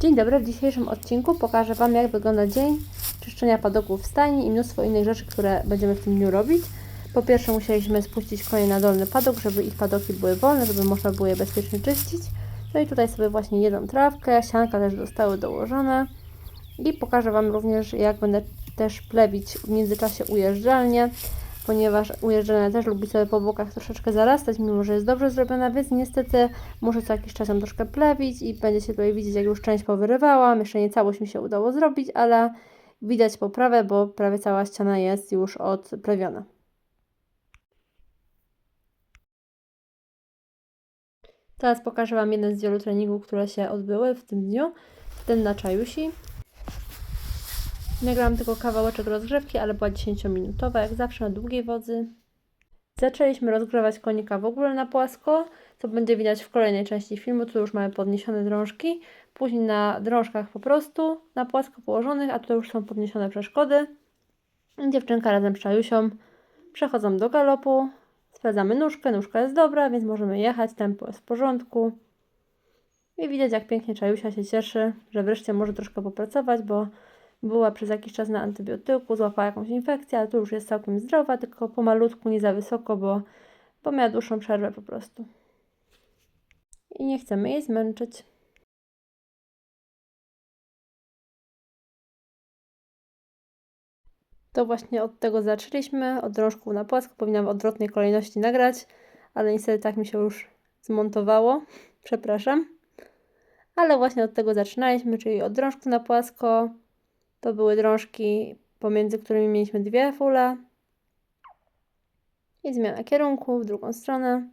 Dzień dobry, w dzisiejszym odcinku pokażę Wam jak wygląda dzień czyszczenia padoków w stajni i mnóstwo innych rzeczy, które będziemy w tym dniu robić. Po pierwsze musieliśmy spuścić konie na dolny padok, żeby ich padoki były wolne, żeby można było je bezpiecznie czyścić. No i tutaj sobie właśnie jedzą trawkę, sianka też zostały dołożone. I pokażę Wam również jak będę też plewić w międzyczasie ujeżdżalnię, ponieważ ujeżdżalnia też lubi sobie po bokach troszeczkę zarastać, mimo że jest dobrze zrobiona, więc niestety muszę co jakiś czas ją troszkę plewić i będziecie tutaj widzieć, jak już część powyrywałam. Jeszcze nie całość mi się udało zrobić, ale widać poprawę, bo prawie cała ściana jest już odplewiona. Teraz pokażę Wam jeden z wielu treningów, które się odbyły w tym dniu. Ten na czajusi. Nagrałam tylko kawałeczek rozgrzewki, ale była 10-minutowa, jak zawsze na długiej wodzy. Zaczęliśmy rozgrzewać konika w ogóle na płasko, co będzie widać w kolejnej części filmu. Tu już mamy podniesione drążki, później na drążkach po prostu, na płasko położonych, a tutaj już są podniesione przeszkody. Dziewczynka razem z Czajusią przechodzą do galopu, sprawdzamy nóżkę, nóżka jest dobra, więc możemy jechać, tempo jest w porządku. I widać jak pięknie Czajusia się cieszy, że wreszcie może troszkę popracować, bo była przez jakiś czas na antybiotyku, złapała jakąś infekcję, ale tu już jest całkiem zdrowa, tylko pomalutku, nie za wysoko, bo, bo miała dłuższą przerwę po prostu. I nie chcemy jej zmęczyć. To właśnie od tego zaczęliśmy, od drążków na płasko. Powinnam w odwrotnej kolejności nagrać, ale niestety tak mi się już zmontowało. Przepraszam. Ale właśnie od tego zaczynaliśmy, czyli od drążków na płasko. To były drążki, pomiędzy którymi mieliśmy dwie fule. I zmiana kierunku w drugą stronę.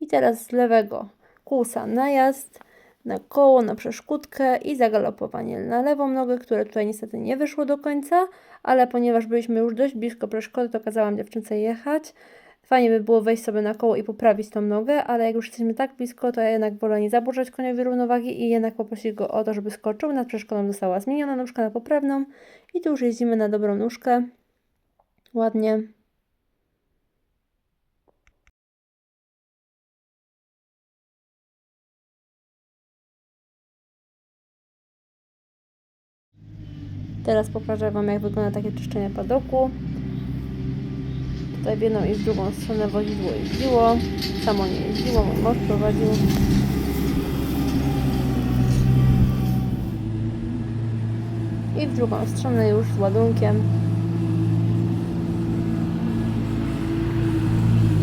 I teraz z lewego kłusa najazd, na koło, na przeszkódkę i zagalopowanie na lewą nogę, które tutaj niestety nie wyszło do końca, ale ponieważ byliśmy już dość blisko przeszkody, to kazałam dziewczynce jechać. Fajnie by było wejść sobie na koło i poprawić tą nogę, ale jak już jesteśmy tak blisko, to ja jednak wolę nie zaburzać koniowi równowagi i jednak poprosić go o to, żeby skoczył. Nad przeszkodą została zmieniona nóżka na poprawną i tu już jeździmy na dobrą nóżkę. Ładnie. Teraz pokażę Wam, jak wygląda takie czyszczenie padoku. Tutaj w jedną i w drugą stronę wozidło jeździło. Samo nie jeździło, mój mąż prowadził. I w drugą stronę już z ładunkiem.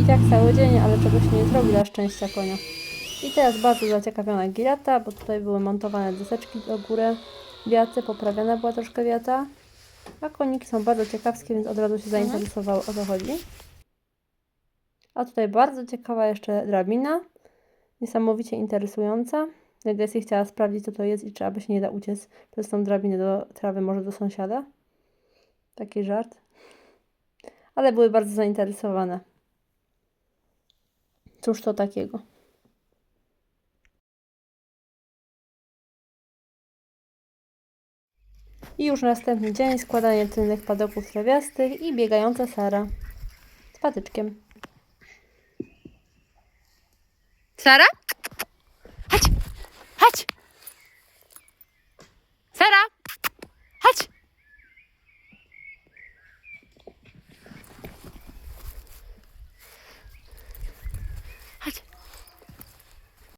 I tak cały dzień, ale czegoś nie zrobi dla szczęścia konia. I teraz bardzo zaciekawiona girata, bo tutaj były montowane deseczki do góry wiaty, poprawiona była troszkę wiata. A koniki są bardzo ciekawskie, więc od razu się zainteresowały o co chodzi. A tutaj bardzo ciekawa jeszcze drabina. Niesamowicie interesująca. Legacy chciała sprawdzić, co to jest i czy aby się nie da uciec przez tą drabinę do trawy, może do sąsiada. Taki żart. Ale były bardzo zainteresowane. Cóż to takiego? I już następny dzień składanie tylnych padoków trawiastych i biegająca Sara z patyczkiem. Sara? Chodź! Chodź! Sara!